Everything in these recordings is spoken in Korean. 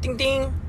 叮叮。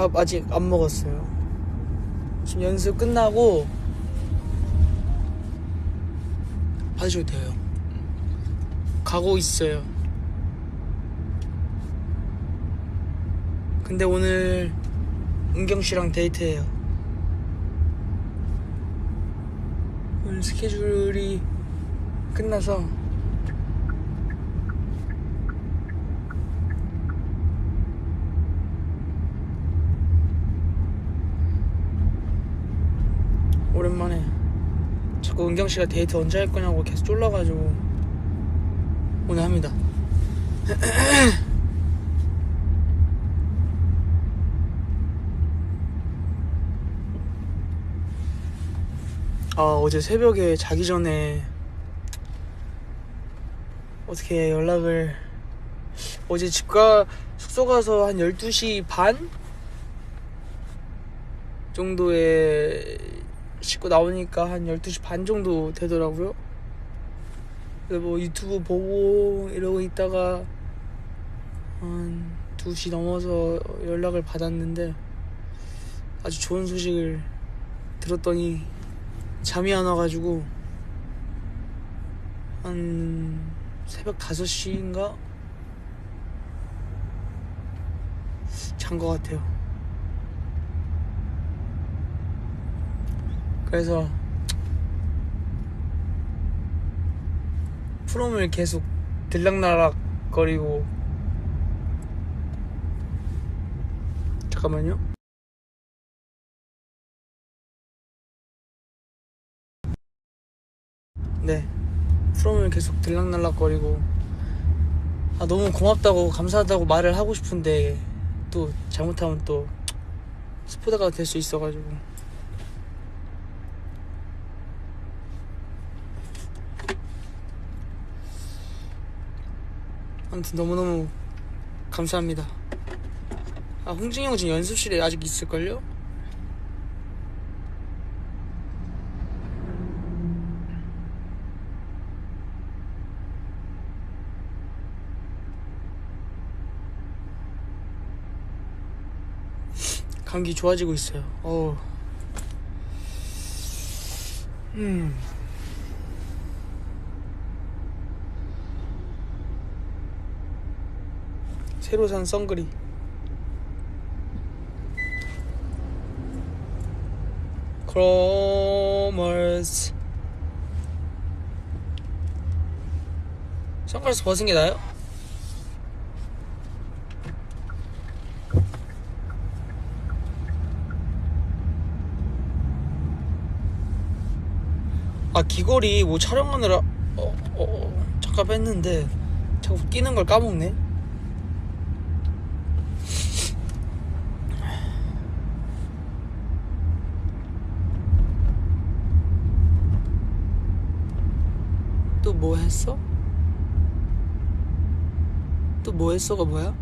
밥 아직 안 먹었어요. 지금 연습 끝나고 받으셔도 돼요. 가고 있어요. 근데 오늘 은경 씨랑 데이트해요. 오늘 스케줄이 끝나서 오랜만에 자꾸 은경 씨가 데이트 언제 할 거냐고 계속 쫄라가지고 오늘 합니다. 아 어제 새벽에 자기 전에 어떻게 연락을 어제 집가 숙소 가서 한 12시 반 정도에 씻고 나오니까 한 12시 반 정도 되더라고요. 뭐 유튜브 보고 이러고 있다가 한 2시 넘어서 연락을 받았는데 아주 좋은 소식을 들었더니 잠이 안 와가지고 한 새벽 5시인가 잔 것 같아요. 그래서 프롬을 계속 들락날락 거리고 잠깐만요. 네, 프롬을 계속 들락날락 거리고 아 너무 고맙다고 감사하다고 말을 하고 싶은데 또 잘못하면 또 스포다가 될 수 있어가지고 아무튼 너무너무 감사합니다. 아, 홍진이 형 지금 연습실에 아직 있을걸요? 감기 좋아지고 있어요. 어우. 음. 새로 산 선글이. 크로머스 선글라스 벗은 게 나아요? 아 귀걸이 뭐 촬영하느라 어, 어, 어, 잠깐 뺐는데 자꾸 끼는 걸 까먹네 또 뭐 했어? 또 뭐 했어가 뭐야? 야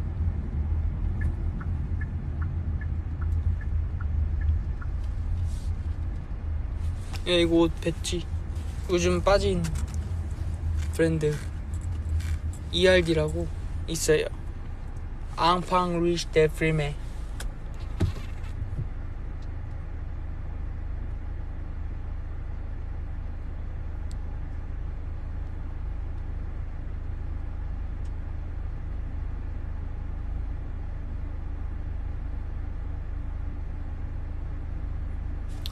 이거 옷 배지. 요즘 빠진 브랜드. ERD라고 있어요. 앙팡 리시 데 프리메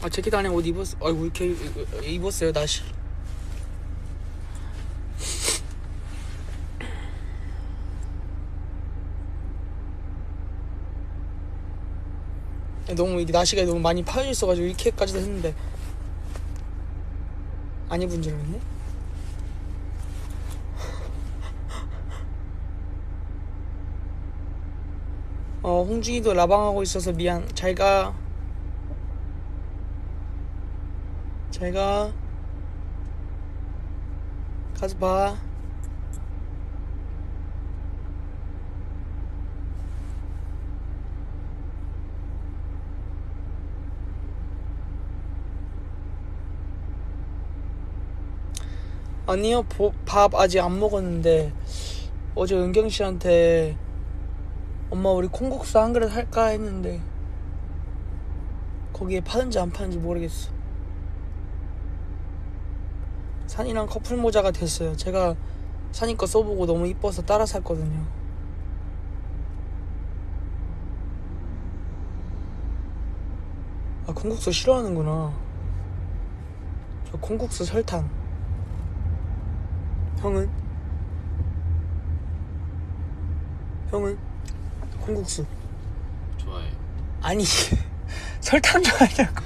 아 재킷 안에 옷 입었어 아이고 이렇게 입었어요 다시? 너무 이게 날씨가 너무 많이 파여 있어가지고 이렇게까지도 했는데. 안 입은 줄 알았네? 어 홍준이도 라방하고 있어서 미안. 잘 가 잘가 가서 봐. 아니요 보- 밥 아직 안 먹었는데 어제 은경 씨한테 엄마 우리 콩국수 한 그릇 할까 했는데 거기에 파는지 안 파는지 모르겠어 산이랑 커플 모자가 됐어요. 제가 산이 거 써보고 너무 이뻐서 따라 샀거든요. 아 콩국수 싫어하는구나. 저 콩국수 설탕. 형은? 형은? 콩국수. 좋아해. 아니 설탕 좋아하냐고.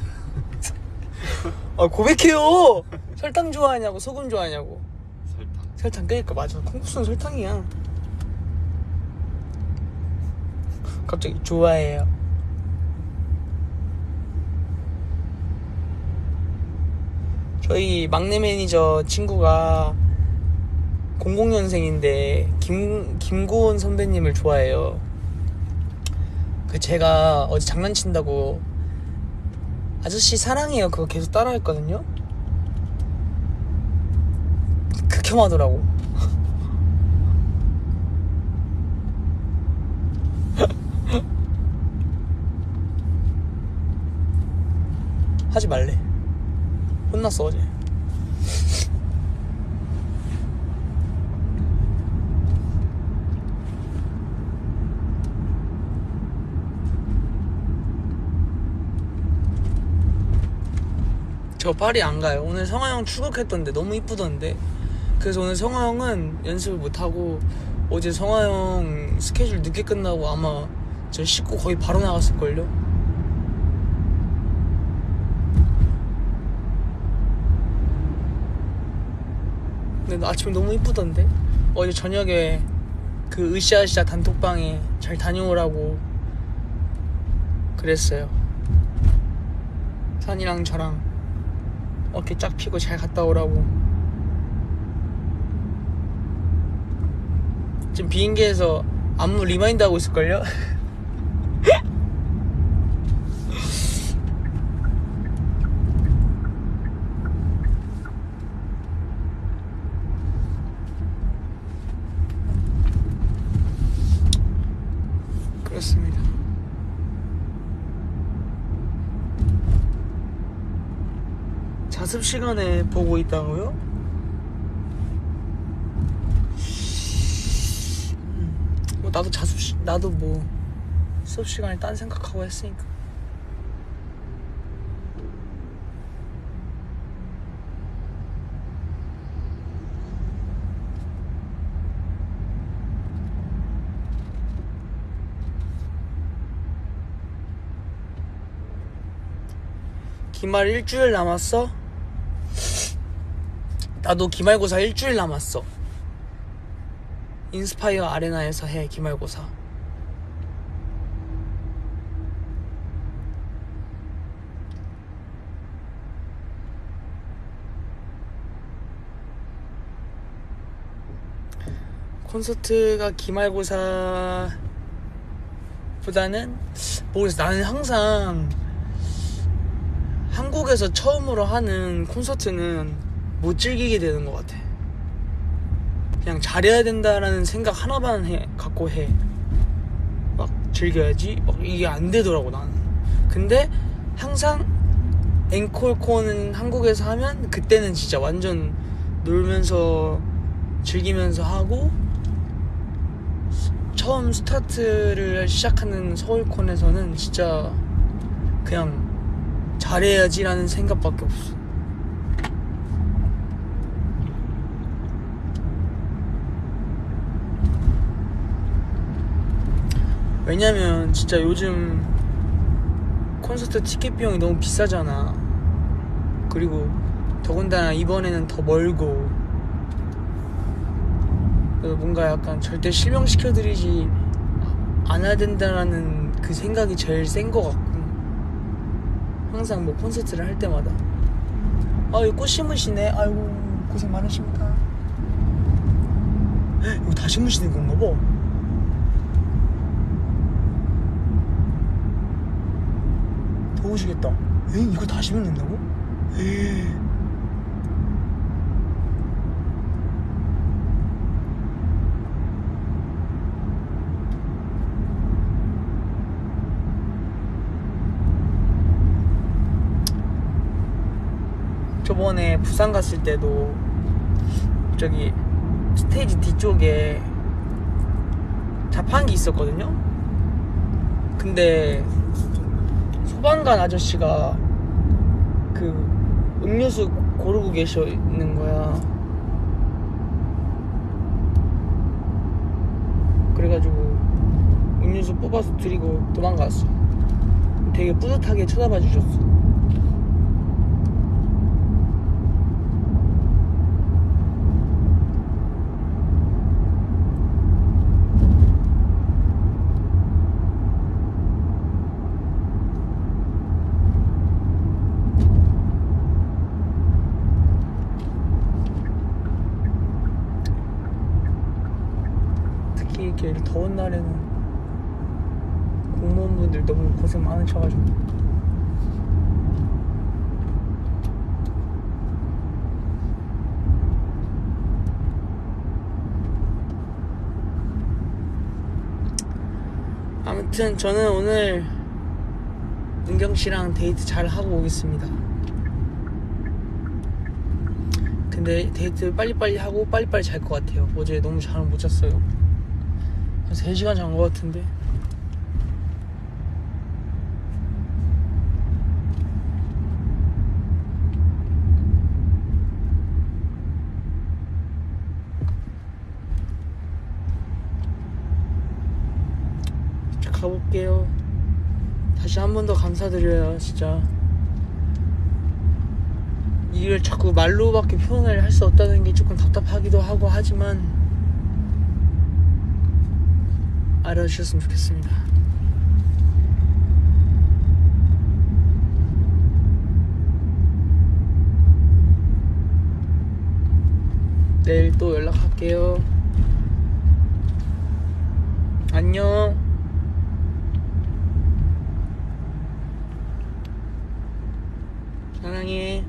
아 고백해요 설탕 좋아하냐고 소금 좋아하냐고. 설탕. 설탕 그니까 맞아. 콩국수는 설탕이야. 갑자기 좋아해요. 저희 막내 매니저 친구가 00년생인데 김, 김고은 선배님을 좋아해요. 그 제가 어제 장난친다고 아저씨 사랑해요. 그거 계속 따라 했거든요 극혐하더라고 하지 말래 혼났어 어제 저 파리 안 가요. 오늘 성화 형 출국했던데 너무 이쁘던데. 그래서 오늘 성화 형은 연습을 못 하고 어제 성화 형 스케줄 늦게 끝나고 아마 저 씻고 거의 바로 나갔을 걸요. 근데 나 아침에 너무 이쁘던데. 어제 저녁에 그 으쌰으쌰 단톡방에 잘 다녀오라고 그랬어요. 산이랑 저랑 어깨 쫙 펴고 잘 갔다 오라고. 지금 비행기에서 안무 리마인드 하고 있을걸요? 그렇습니다. 자습 시간에 보고 있다고요? 음, 뭐 나도 자습 시 나도 뭐 수업 시간에 딴 생각하고 했으니까. 기말 일주일 남았어? 나도 기말고사 일주일 남았어. 인스파이어 아레나에서 해 기말고사. 콘서트가 기말고사 보다는 모르겠어 나는 항상 한국에서 처음으로 하는 콘서트는 못 즐기게 되는 것 같아. 그냥 잘해야 된다라는 생각 하나만 해, 갖고 해. 막 즐겨야지. 막 이게 안 되더라고, 나는. 근데 항상 앵콜콘은 한국에서 하면 그때는 진짜 완전 놀면서 즐기면서 하고 처음 스타트를 시작하는 서울콘에서는 진짜 그냥 잘해야지라는 생각밖에 없어. 왜냐면 진짜 요즘 콘서트 티켓 비용이 너무 비싸잖아. 그리고 더군다나 이번에는 더 멀고. 뭔가 약간 절대 실명시켜드리지 안 해야 된다라는 그 생각이 제일 센 것 같고. 항상 뭐 콘서트를 할 때마다. 아 이거 꽃 심으시네. 아이고 고생 많으십니다. 헉, 이거 다 심으시는 건가 봐 더우시겠다 에 이거 다 심는다고? 에이. 저번에 부산 갔을 때도 저기 스테이지 뒤쪽에 자판기 있었거든요. 근데 소방관 아저씨가 그 음료수 고르고 계셔 있는 거야. 그래가지고 음료수 뽑아서 드리고 도망갔어. 되게 뿌듯하게 쳐다봐 주셨어. 특히 이렇게 더운 날에는 공무원분들 너무 고생 많으셔가지고 아무튼 저는 오늘 은경 씨랑 데이트 잘 하고 오겠습니다. 근데 데이트 빨리빨리 하고 빨리빨리 잘 것 같아요. 어제 너무 잘 못 잤어요. 한 3시간 잔 것 같은데. 자, 가볼게요. 다시 한 번 더 감사드려요, 진짜. 이걸 자꾸 말로밖에 표현을 할 수 없다는 게 조금 답답하기도 하고 하지만 알아주셨으면 좋겠습니다. 내일 또 연락할게요. 안녕. 사랑해.